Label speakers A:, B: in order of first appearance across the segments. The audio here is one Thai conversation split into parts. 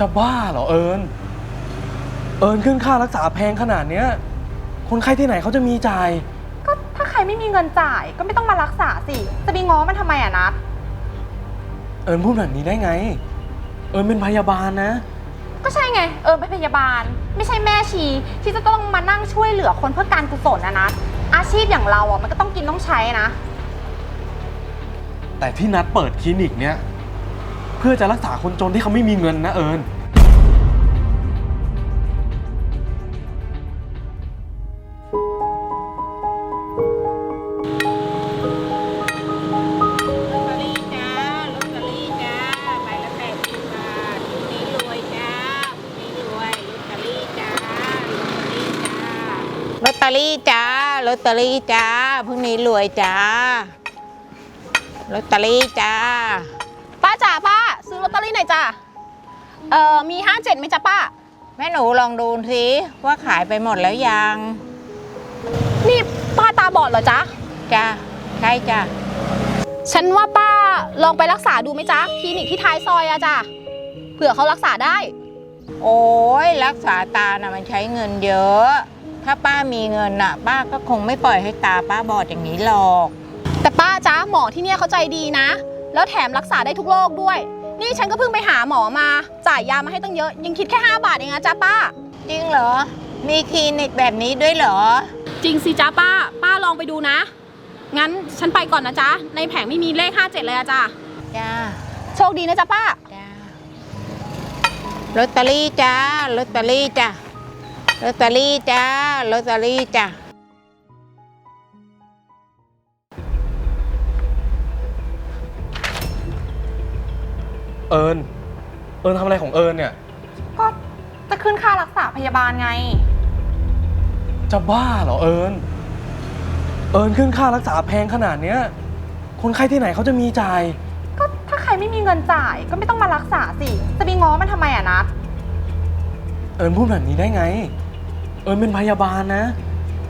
A: จะบ้าเหรอเอิญเอิญขึ้นค่ารักษาแพงขนาดเนี้ย คนไข้ที่ไหนเขาจะมีจ่าย
B: ก็ถ้าใครไม่มีเงินจ่ายก็ไม่ต้องมารักษาสิ จะไปง้อมันทำไมอะนัด
A: เอิญพูดแบบนี้ได้ไง เอิญเป็นพยาบาลนะ
B: ก็ใช่ไง เออเป็นพยาบาล ไม่ใช่แม่ชี ที่จะต้องมานั่งช่วยเหลือคนเพื่อการกุศลนะนัดอาชีพอย่างเราอะมันก็ต้องกินต้องใช้นะ
A: แต่ที่นัดเปิดคลินิกเนี้ย เพื่อจะรักษาคนจนที่เขาไม่มีเงินนะเอิญ
C: ลอตเตอรี่จ้าลอตเตอรี่จ้าใบละแปดสิบบาทพรุ่งนี้รวยจ้าพรุ่งนี้รวยลอตเตอรี่จ้าลอตเตอรี่จ้าลอตเตอรี่จ้าพรุ่งนี้รวยจ้าลอตเตอรี่จ้า
B: ตเตอรี่หน่อยจ้ะเอ่อมีห้าเจ็ดไหมจ๊ะป้า
C: แม่หนูลองดูสิว่าขายไปหมดแล้วยัง
B: นี่ป้าตาบอดเหรอจ๊ะ
C: จ้าใช่จ้า
B: ฉันว่าป้าลองไปรักษาดูไหมจ๊ะคลินิกที่ท้ายซอยอะจ้ะเผื่อเขารักษาได้
C: โอ้ยรักษาตานะมันใช้เงินเยอะ ถ้าป้ามีเงินน่ะ ป้าก็คงไม่ปล่อยให้ตาป้าบอดอย่างนี้หรอก
B: แต่ป้าจ๊ะหมอที่เนี่ยเขาใจดีนะ แล้วแถมรักษาได้ทุกโรคด้วย นี่ฉันก็เพิ่งไปหาหมอมา จ่ายยามาให้ตั้งเยอะ ยังคิดแค่ 5 บาทเองนะจ๊ะป้า
C: จริงเหรอ มีคลินิกแบบนี้ด้วยเหรอ
B: จริงสิจ๊ะป้า ป้าลองไปดูนะ งั้นฉันไปก่อนนะจ๊ะ ในแผงไม่มีเลข 57 เลยอะจ้ะ
C: จ้า
B: โชคดีนะจ๊ะป้า
C: จ้าลอตเตอรี่จ้าลอตเตอรี่จ้าลอตเตอรี่จ้าลอตเตอรี่จ้า
A: เอิญเอิญทำอะไรของเอิญเนี่ย
B: ก็จะขึ้นค่ารักษาพยาบาลไง
A: จะบ้าเหรอเอิญเอิญขึ้นค่ารักษาแพงขนาดเนี้ย คนไข้ที่ไหนเขาจะมีจ่าย
B: ก็ถ้าใครไม่มีเงินจ่ายก็ไม่ต้องมารักษาสิ จะไปง้อมันทำไมอะนัด
A: เอิญพูดแบบนี้ได้ไง เอิญเป็นพยาบาลนะ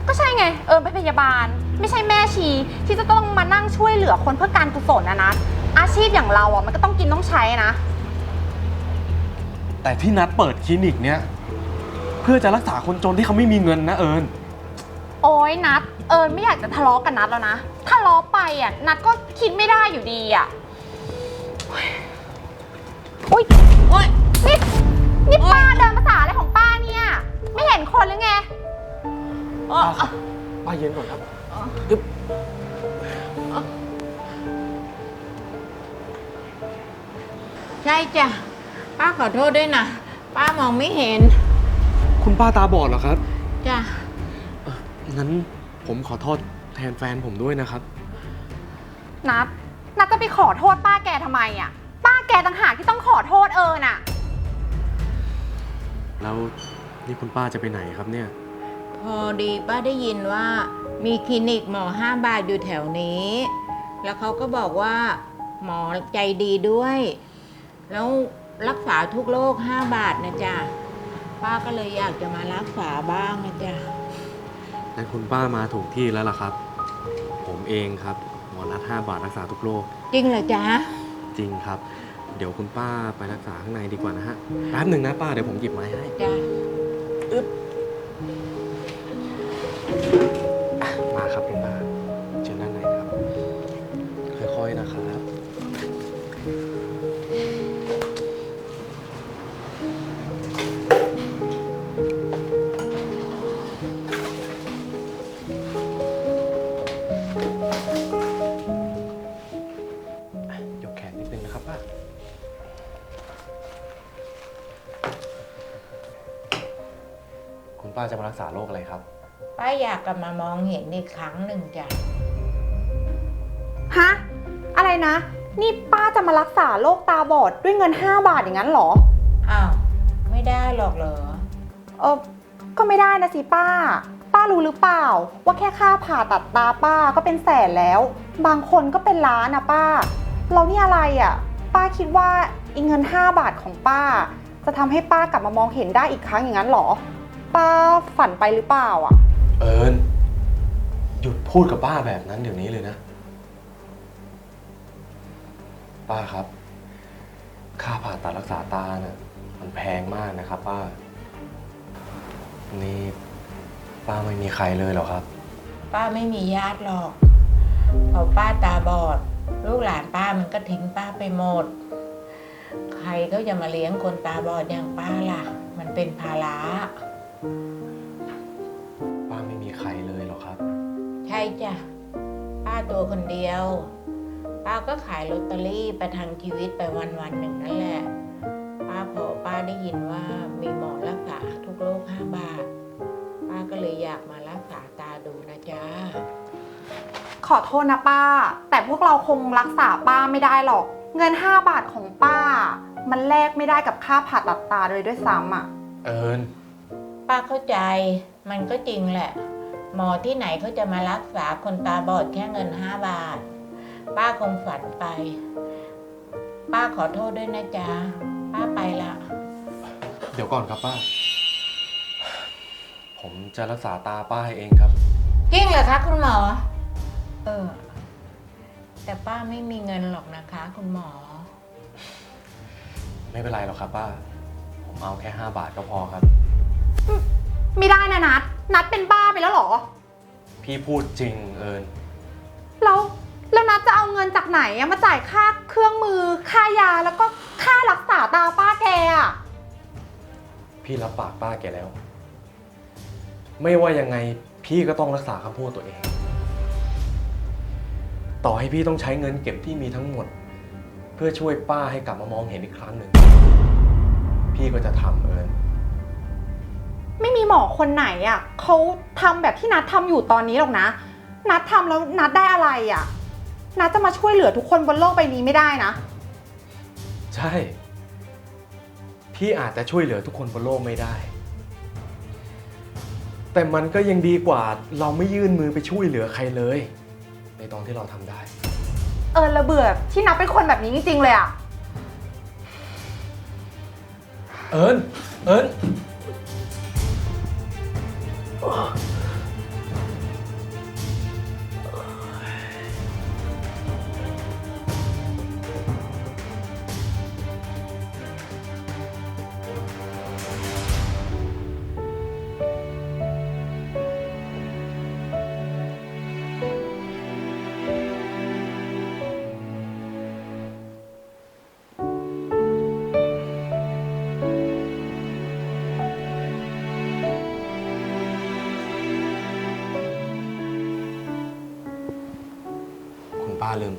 B: ก็ใช่ไง เออเป็นพยาบาล ไม่ใช่แม่ชี ที่จะต้องมานั่งช่วยเหลือคนเพื่อการกุศลนะนัดอาชีพอย่างเราอะมันก็ต้องกินต้องใช้นะ
A: แต่ที่นัดเปิดคลินิกเนี้ยเพื่อจะรักษาคนจนที่เขาไม่มีเงินนะเอิญ
B: โอ้ยนัด เออไม่อยากจะทะเลาะกับนัดแล้วนะ ถ้าทะเลาะไปอะนัดก็คิดไม่ได้อยู่ดีอะโอ้ย
C: โอ๊ย
B: นี่นี่ป้าเดินภาษาอะไรของป้าเนี่ย ไม่เห็นคนหรือไง
C: อ๋อ
A: ป้าครับป้าเย็นก่อนครับอึ๊บ
C: ใช่จ้ะ ป้าขอโทษด้วยนะ ป้ามองไม่เห็น
A: คุณป้าตาบอดเหรอครับ
C: จ้ะ
A: เอ่องั้นผมขอโทษแทนแฟนผมด้วยนะครับ
B: นัดนัดจะไปขอโทษป้าแกทำไมอะ ป้าแกต่างหากที่ต้องขอโทษเอิญอะ
A: แล้วนี่คุณป้าจะไปไหนครับเนี่ย
C: พอดีป้าได้ยินว่ามีคลินิกหมอห้าบาทอยู่แถวนี้ แล้วเขาก็บอกว่า หมอใจดีด้วย แล้วรักษาทุกโรคห้าบาทนะจ๊ะ ป้าก็เลยอยากจะมารักษาบ้างนะจ๊ะ
A: แต่คุณป้ามาถูกที่แล้วล่ะครับ ผมเองครับ หมอนัด5บาทรักษาทุกโรค
C: จริงเหรอจ๊ะ
A: จริงครับ เดี๋ยวคุณป้าไปรักษาข้างในดีกว่านะฮะ แป๊บหนึ่งนะป้าเดี๋ยวผมหยิบไม้ให้
C: จ้ะ
A: มา กก
C: ลับมามองเห็นอีกครั้งหนึ่งจ้ะ
B: ฮะ อะไรนะ นี่ป้าจะมารักษาโรคตาบอดด้วยเงิน 5 บาทอย่างนั้นเหรอ
C: อ้าว ไม่ได้หรอกเหรอ
B: เออก็ไม่ได้นะสิป้า ป้ารู้หรือเปล่า ว่าแค่ค่าผ่าตัดตาป้าก็เป็นแสนแล้ว บางคนก็เป็นล้านนะป้า เรานี่อะไรอะ่ะ ป้าคิดว่าอีเงิน 5 บาทของป้า จะทำให้ป้ากลับมามองเห็นได้อีกครั้งอย่างนั้นเหรอ ป้าฝันไปหรือเปล่าอะ
A: เอิญหยุดพูดกับป้าแบบนั้นเดี๋ยวนี้เลยนะ ป้าครับ ค่าผ่าตัดรักษาตาเนะ่ะมันแพงมากนะครับ ป้า นี่ป้าไม่มีใครเลยเหรอครับ
C: ป้าไม่มีญาติหรอกพอป้าตาบอด ลูกหลานป้ามันก็ทิ้งป้าไปหมด ใครก็จะมาเลี้ยงคนตาบอดอย่างป้าล่ะ มันเป็นภาระ จ้ะ ป้าตัวคนเดียว ป้าก็ขายลอตเตอรี่ประทังชีวิตไปวันวันๆหนึ่งนั่นแหละ ป้าพอป้าได้ยินว่ามีหมอรักษาทุกโรคห้าบาท ป้าก็เลยอยากมารักษาตาดูนะจ๊ะ
B: ขอโทษนะป้า แต่พวกเราคงรักษาป้าไม่ได้หรอก เงิน 5 บาทของป้า มันแลกไม่ได้กับค่าผ่าตัดตาเลยด้วยซ้ำอะ
A: เอิญ
C: ป้าเข้าใจมันก็จริงแหละ หมอที่ไหนเขาจะมารักษาคนตาบอดแค่เงินห้าบาท ป้าคงฝันไป ป้าขอโทษด้วยนะจ๊ะ ป้าไปละ
A: เดี๋ยวก่อนครับป้า ผมจะรักษาตาป้าให้เองครับ
C: จริงเหรอคะคุณหมอ เออ แต่ป้าไม่มีเงินหรอกนะคะ คุณหมอ
A: ไม่เป็นไรหรอกครับป้า ผมเอาแค่ 5 บาทก็พอครับ
B: ไม่ได้นะนัด นัดเป็นบ้าไปแล้วเหรอ
A: พี่พูดจริงเอิญ
B: แล้วแล้วนัดจะเอาเงินจากไหนอะมาจ่ายค่าเครื่องมือ ค่ายาแล้วก็ค่ารักษาตาป้าแกอะ
A: พี่รับปากป้าแกแล้ว ไม่ว่ายังไงพี่ก็ต้องรักษาคำพูดตัวเอง ต่อให้พี่ต้องใช้เงินเก็บที่มีทั้งหมด เพื่อช่วยป้าให้กลับมามองเห็นอีกครั้งหนึ่ง พี่ก็จะทำเอิญ
B: ไม่มี หมอคนไหนอะเขาทำแบบที่นัดทำอยู่ตอนนี้หรอกนะ นัดทำแล้วนัดได้อะไรอะนัดจะมาช่วยเหลือทุกคนบนโลกใบนี้ไม่ได้นะ
A: ใช่ พี่อาจจะช่วยเหลือทุกคนบนโลกไม่ได้ แต่มันก็ยังดีกว่าเราไม่ยื่นมือไปช่วยเหลือใครเลย ในตอนที่เราทำได้
B: เออระเบื่อที่นัดเป็นคนแบบนี้จริงๆเลยอะ
A: เอิญเอิญ คุ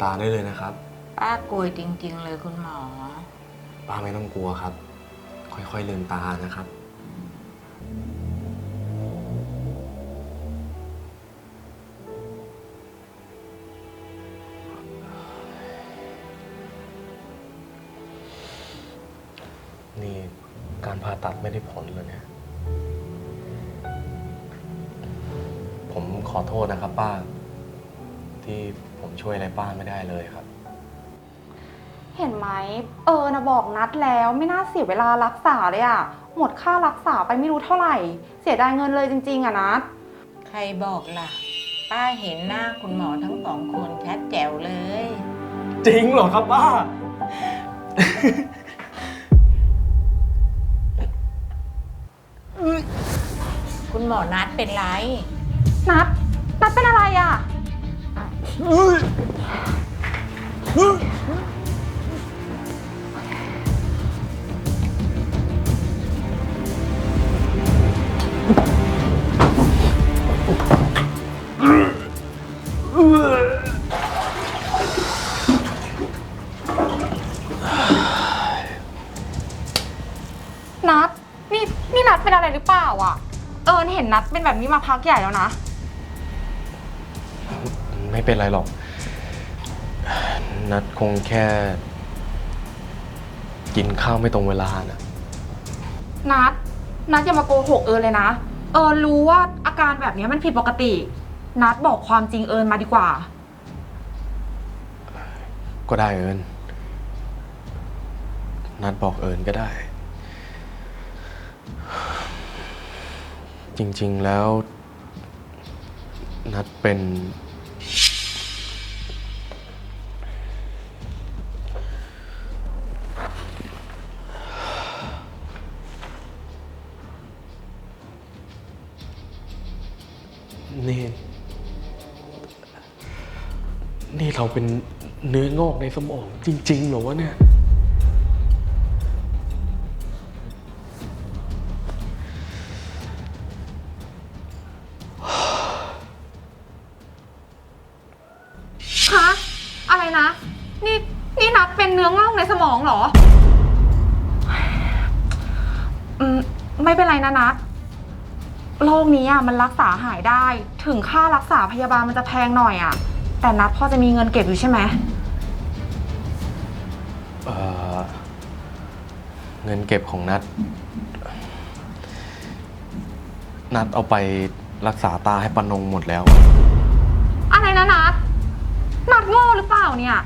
A: ตาได้เลยนะครับ
C: ป้ากลัวจริง ๆ เลยคุณหมอ
A: ป้าไม่ต้องกลัวครับ ค่อยๆลืมตานะครับ นี่การผ่าตัดไม่ได้ผลเลยเนี่ยผมขอโทษนะครับป้าที่ ผมช่วยอะไรป้าไม่ได้เลยครับ
B: เห็นไหม เออนะบอกนัดแล้วไม่น่าเสียเวลารักษาเลยอะหมดค่ารักษาไปไม่รู้เท่าไหร่ เสียดายเงินเลยจริง ๆอะนัด
C: ใครบอกล่ะ ป้าเห็นหน้าคุณหมอทั้งสองคนชัดแจ๋วเลย
A: จริงเหรอครับป้า
C: คุณหมอนัดเป็นไร
B: นัดนัดเป็นอะไรอะ นัดนี่นี่นัดเป็นอะไรหรือเปล่าอะ เอิญเห็นนัดเป็นแบบนี้มาพักใหญ่แล้วนะ
A: ไม่เป็นไรหรอก นัดคงแค่ กินข้าวไม่ตรงเวลานะ
B: นัดนัดอย่ามาโกหกเอิญเลยนะ เอิญรู้ว่าอาการแบบนี้มันผิดปกติ นัดบอกความจริงเอิญมาดีกว่า
A: ก็ได้เอิญนัดบอกเอิญก็ได้ จริงๆแล้ว นัดเป็น นี่ นี่เราเป็นเนื้องอกในสมองจริง ๆ เหรอวะเนี่ย
B: ฮะอะไรนะ นี่นี่นัดเป็นเนื้องอกในสมองเหรอ อืม ไม่เป็นไรนะนัด โรคนี้อะมันรักษาหายได้ ถึงค่ารักษาพยาบาลมันจะแพงหน่อยอะ แต่นัดพอจะมีเงินเก็บอยู่ใช่ไหม
A: เอ่อเงินเก็บของนัด นัดเอาไปรักษาตาให้ปานงหมดแล้ว
B: อะไรนะนัดนัดโง่หรือเปล่าเนี่ย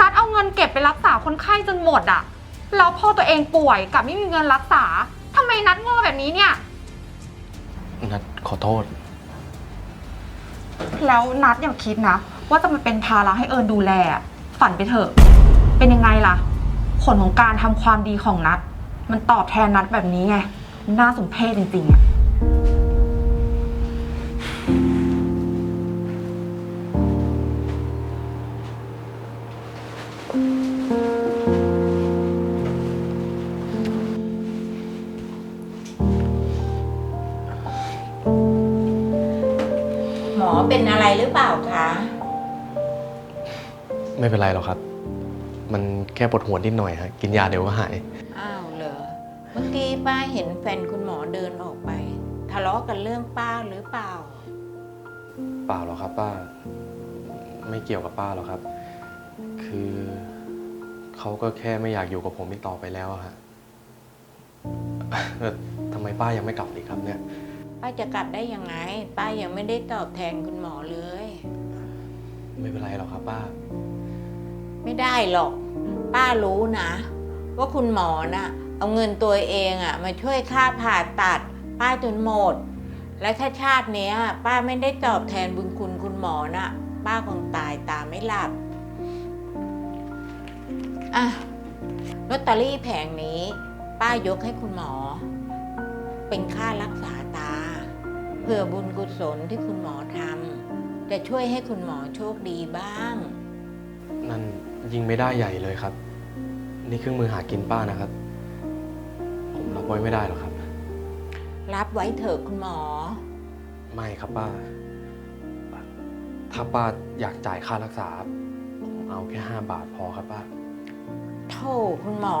B: นัดเอาเงินเก็บไปรักษาคนไข้จนหมดอะแล้วพอตัวเองป่วยกลับไม่มีเงินรักษาทำไมนัดโง่แบบนี้เนี่ย
A: นัดขอโทษ
B: แล้วนัดอย่าคิดนะ ว่าจะมาเป็นภาระให้เอิญดูแล ฝันไปเถอะ เป็นยังไงล่ะ ผลของการทำความดีของนัด มันตอบแทนนัดแบบนี้ไง น่าสมเพชจริงๆอะ
C: อเป็นอะไรหรือเปล่าคะ
A: ไม่เป็นไรหรอกครับ มันแค่ปวดหัวนิดหน่อยฮะกินยาเดี๋ยวก็หาย
C: อ้าวเหรอเมื่อกี้ป้าเห็นแฟนคุณหมอเดินออกไป ทะเลาะกันเรื่องป้าหรือเปล่า
A: เปล่าหรอกครับ ป้า ไม่เกี่ยวกับป้าหรอกครับ คือเขาก็แค่ไม่อยากอยู่กับผมอีกต่อไปแล้วอะฮะเอ่อทำไมป้ายังไม่กลับอีกครับเนี่ย
C: ป้าจะกลับได้ยังไง ป้ายังไม่ได้ตอบแทนคุณหมอเลย
A: ไม่เป็นไรหรอกครับป้า
C: ไม่ได้หรอก ป้ารู้นะ ว่าคุณหมอน่ะ เอาเงินตัวเองอะมาช่วยค่าผ่าตัด ป้าจนหมด และถ้าชาติเนี้ย ป้าไม่ได้ตอบแทนบุญคุณคุณหมอน่ะ ป้าคงตายตาไม่หลับอะลอตเตอรี่แผงนี้ ป้ายกให้คุณหมอ เป็นค่ารักษาตา เพื่อบุญกุศลที่คุณหมอทำจะช่วยให้คุณหมอโชคดีบ้าง
A: นั่นยิงไม่ได้ใหญ่เลยครับ นี่เครื่องมือหากินป้านะครับ ผมรับไว้ไม่ได้หรอกครับ
C: รับไว้เถอะคุณหมอ
A: ไม่ครับป้า ถ้าป้าอยากจ่ายค่ารักษา ผมเอาแค่ห้าบาทพอครับป้า
C: โธ่คุณหมอ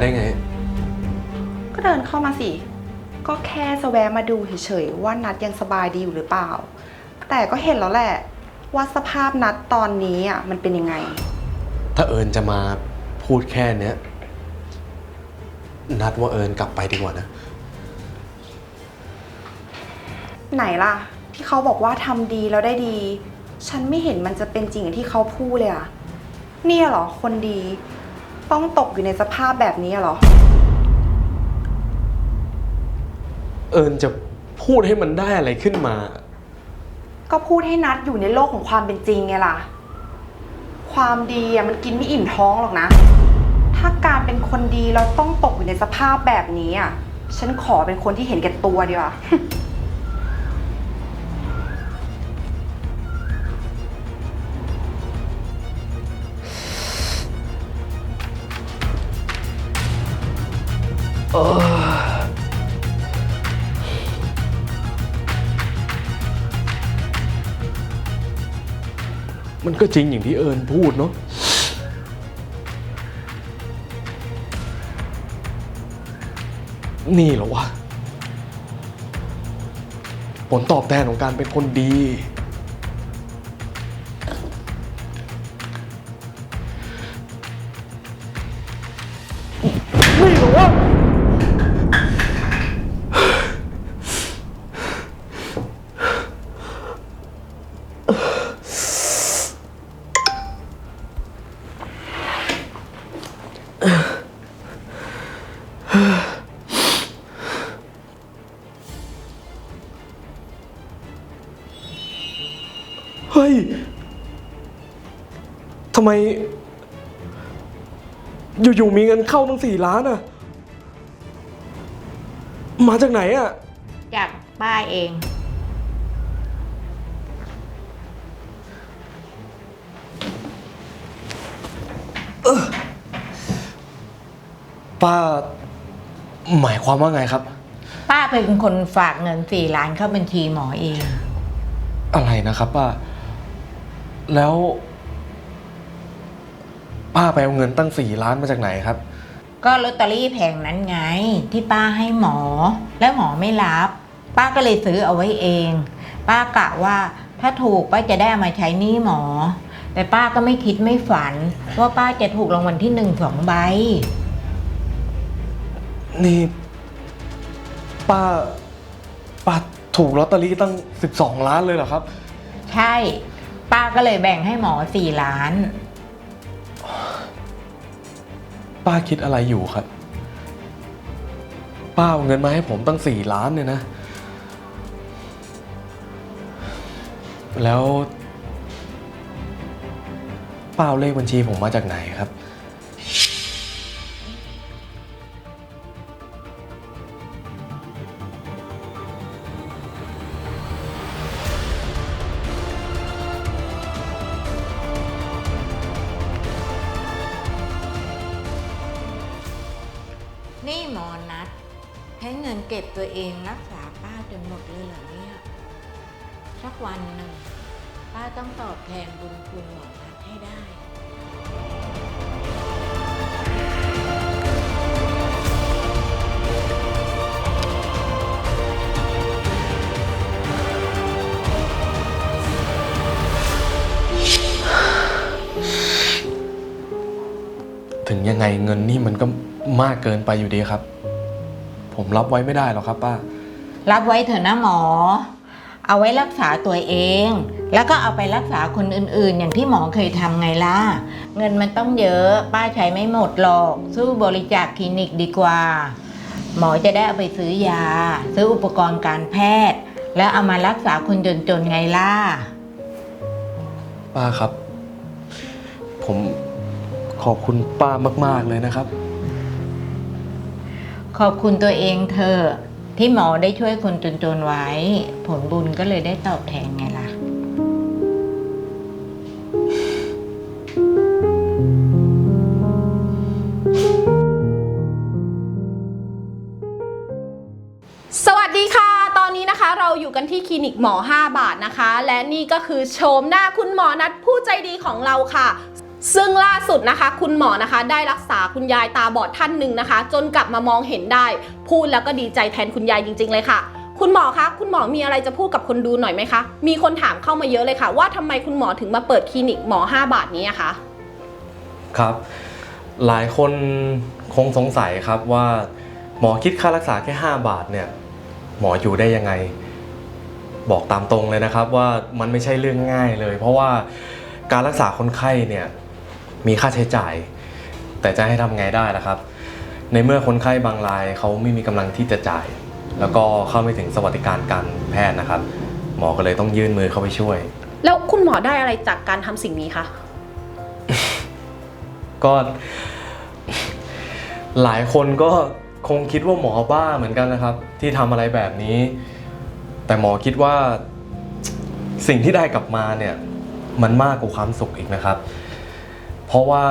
A: ได้ไง
B: ก็เดินเข้ามาสิ ก็แค่จะแวะมาดูเฉยๆว่านัดยังสบายดีอยู่หรือเปล่า แต่ก็เห็นแล้วแหละ ว่าสภาพนัดตอนนี้อะมันเป็นยังไง
A: ถ้าเอิญจะมาพูดแค่เนี้ย นัดว่าเอิญกลับไปดีกว่านะ
B: ไหนล่ะ ที่เขาบอกว่าทำดีแล้วได้ดี ฉันไม่เห็นมันจะเป็นจริงอย่างที่เขาพูดเลยอะเนี่ยเหรอคนดี ต้องตกอยู่ในสภาพแบบนี้เหรอ
A: เอิญจะพูดให้มันได้อะไรขึ้นมา
B: ก็พูดให้นัดอยู่ในโลกของความเป็นจริงไงล่ะ ความดีอะมันกินไม่อิ่มท้องหรอกนะ ถ้าการเป็นคนดีเราต้องตกอยู่ในสภาพแบบนี้อะฉันขอเป็นคนที่เห็นแก่ตัวดีกว่า
A: มันก็จริงอย่างที่เอิญพูดเนาะนี่เหรอวะ ผลตอบแทนของการเป็นคนดี ฮ้ยทำไม อยู่ๆมีเงินเข้าตั้งสี่ล้านอะมาจากไหนอะ
C: จากป้าเอง
A: ป้า หมายความว่าไงครับ
C: ป้าเป็นคนฝากเงินสี่ล้านเข้าบัญชีหมอเอง
A: อะไรนะครับป้า แล้ว ป้าไปเอาเงินตั้งสี่ล้านมาจากไหนครับ
C: ก็ลอตเตอรี่แผงนั้นไง ที่ป้าให้หมอ แล้วหมอไม่รับ ป้าก็เลยซื้อเอาไว้เอง ป้ากะว่าถ้าถูกป้าจะได้เอามาใช้หนี้หมอ แต่ป้าก็ไม่คิดไม่ฝัน ว่าป้าจะถูกรางวัลที่หนึ่งสองใบ
A: นี่ ป้า ป้าถูกลอตเตอรี่ตั้งสิบสองล้านเลยเหรอครับ
C: ใช่ ป้าก็เลยแบ่งให้หมอสี่ล้าน
A: ป้าคิดอะไรอยู่ครับ ป้าเอาเงินมาให้ผมตั้งสี่ล้านเนี่ยนะ แล้ว ป้าเอาเลขบัญชีผมมาจากไหนครับ ถึงยังไงเงินนี่มันก็มากเกินไปอยู่ดีครับ ผมรับไว้ไม่ได้หรอกครับ ป้า
C: รับไว้เถอะนะหมอ เอาไว้รักษาตัวเอง แล้วก็เอาไปรักษาคนอื่นๆ อย่างที่หมอเคยทำไงล่ะ เงินมันต้องเยอะป้าใช้ไม่หมดหรอก สู้บริจาคคลินิกดีกว่า หมอจะได้เอาไปซื้อยา ซื้ออุปกรณ์การแพทย์ แล้วเอามารักษาคนจนๆไงล่ะ
A: ป้าครับ ผม ขอบคุณป้ามาก ๆ เลยนะครับ
C: ขอบคุณตัวเองเธอ ที่หมอได้ช่วยคนจนๆไว้ ผลบุญก็เลยได้ตอบแทนไงล่ะ
D: สวัสดีค่ะ ตอนนี้นะคะเราอยู่กันที่คลินิกหมอ 5 บาทนะคะ และนี่ก็คือโฉมหน้าคุณหมอนัดผู้ใจดีของเราค่ะ ซึ่งล่าสุดนะคะ คุณหมอนะคะ ได้รักษาคุณยายตาบอดท่านหนึ่งนะคะ จนกลับมามองเห็นได้ พูดแล้วก็ดีใจแทนคุณยายจริง ๆ เลยค่ะ คุณหมอคะคุณหมอมีอะไรจะพูดกับคนดูหน่อยไหมคะมีคนถามเข้ามาเยอะเลยค่ะ ว่าทำไมคุณหมอถึงมาเปิดคลินิกหมอ 5 บาทนี้อะคะ
A: ครับ หลายคนคงสงสัยครับว่า หมอคิดค่ารักษาแค่ 5 บาทเนี่ย หมออยู่ได้ยังไง บอกตามตรงเลยนะครับว่ามันไม่ใช่เรื่องง่ายเลย เพราะว่าการรักษาคนไข้เนี่ย มีค่าใช้จ่าย แต่จะให้ทำไงได้ล่ะครับ ในเมื่อคนไข้บางรายเขาไม่มีกำลังที่จะจ่าย แล้วก็เข้าไม่ถึงสวัสดิการการแพทย์นะครับ หมอก็เลยต้องยื่นมือเข้าไปช่วย
D: แล้วคุณหมอได้อะไรจากการทำสิ่งนี้คะ
A: ก็ หลายคนก็คงคิดว่าหมอบ้าเหมือนกันนะครับ ที่ทำอะไรแบบนี้ แต่หมอคิดว่า สิ่งที่ได้กลับมาเนี่ย มันมากกว่าความสุขอีกนะครับ เพราะว่า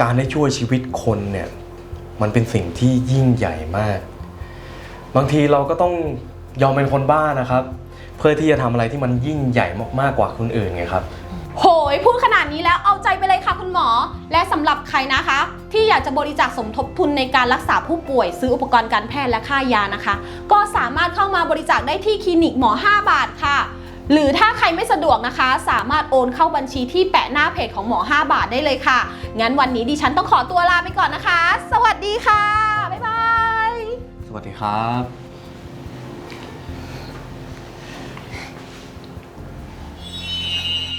A: การได้ช่วยชีวิตคนเนี่ยมันเป็นสิ่งที่ยิ่งใหญ่มาก บางทีเราก็ต้องยอมเป็นคนบ้านะครับ เพื่อที่จะทำอะไรที่มันยิ่งใหญ่มากๆกว่าคนอื่นไงครับ
D: โหยพูดขนาดนี้แล้วเอาใจไปเลยค่ะคุณหมอ และสำหรับใครนะคะ ที่อยากจะบริจาคสมทบทุนในการรักษาผู้ป่วย ซื้ออุปกรณ์การแพทย์และค่ายานะคะ ก็สามารถเข้ามาบริจาคได้ที่คลินิกหมอ 5 บาทค่ะ หรือถ้าใครไม่สะดวกนะคะ สามารถโอนเข้าบัญชีที่แปะหน้าเพจของหมอ 5 บาทได้เลยค่ะ งั้นวันนี้ดิฉันต้องขอตัวลาไปก่อนนะคะ สวัสดีค่ะ บ๊ายบาย
A: สวัสดีครับ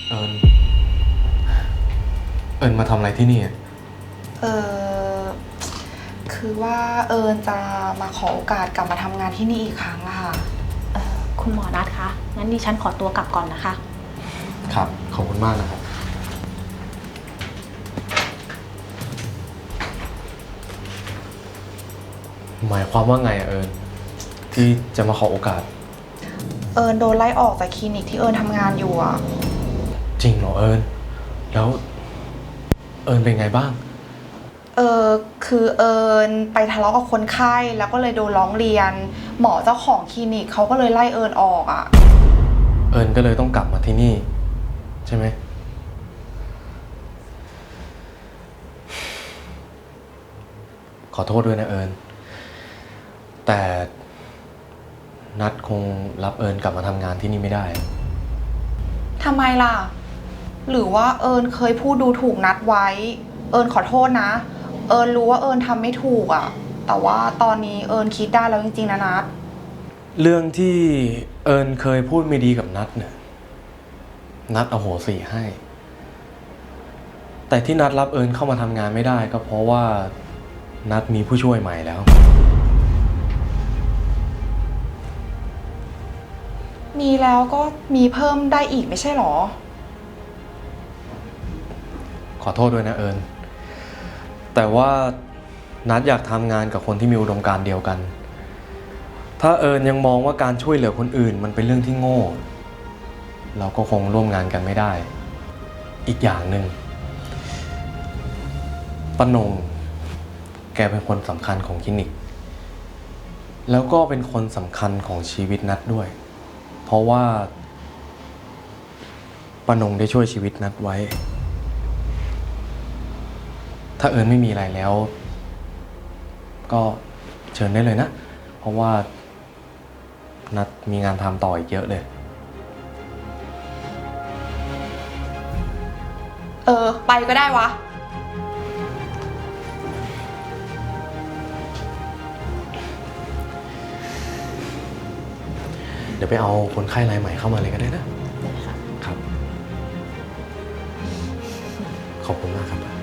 A: เอิญเอิญมาทำอะไรที่นี่อะ
B: เออคือว่าเอิญจะมาขอโอกาสกลับมาทำงานที่นี่อีกครั้งอะ ค่ะ
D: เอ่อคุณหมอนัดคะงั้นดิฉันขอตัวกลับก่อนนะคะ
A: ครับ ขอบคุณมากนะครับ หมายความว่าไงอะเอิญที่จะมาขอโอกาส
B: เอิญโดนไล่ออกจากคลินิกที่เอิญทำงานอยู่อะ
A: จริงเหรอเอิญแล้ว เอิญเป็นไงบ้าง
B: เออคือเอิญไปทะเลาะกับคนไข้แล้วก็เลยโดนร้องเรียน หมอเจ้าของคลินิกเขาก็เลยไล่เอิญออกอะ
A: เอิญก็เลยต้องกลับมาที่นี่ ใช่ไหม ขอโทษด้วยนะเอิญแต่นัดคงรับเอิญกลับมาทำงานที่นี่ไม่ได้
B: ทำไมล่ะ หรือว่าเอิญเคยพูดดูถูกนัดไว้ เอิญขอโทษนะ เอิญรู้ว่าเอิญทำไม่ถูกอะแต่ว่าตอนนี้เอิญคิดได้แล้วจริงๆนะนัด
A: เรื่องที่เอิญเคยพูดไม่ดีกับนัดเนี่ยนัดเอาโหสิให้ แต่ที่นัดรับเอิญเข้ามาทำงานไม่ได้ ก็เพราะว่านัดมีผู้ช่วยใหม่แล้ว
B: มีแล้วก็มีเพิ่มได้อีกไม่ใช่หรอ
A: ขอโทษด้วยนะเอิญ แต่ว่านัดอยากทำงานกับคนที่มีอุดมการณ์เดียวกัน ถ้าเอิญยังมองว่าการช่วยเหลือคนอื่น มันเป็นเรื่องที่โง่ เราก็คงร่วมงานกันไม่ได้ อีกอย่างหนึ่งปนง แกเป็นคนสำคัญของคลินิก แล้วก็เป็นคนสำคัญของชีวิตนัดด้วย เพราะว่าปนงได้ช่วยชีวิตนัดไว้ ถ้าเอิญไม่มีอะไรแล้ว ก็เชิญได้เลยนะ เพราะว่า นัดมีงานทำต่ออีกเยอะเลย
B: เออ ไปก็ได้วะ
A: เดี๋ยวไปเอาคนไข้รายใหม่เข้ามาเลยก็ได้นะ
C: ได้ค่ะ
A: ครับ ขอบคุณมากครับ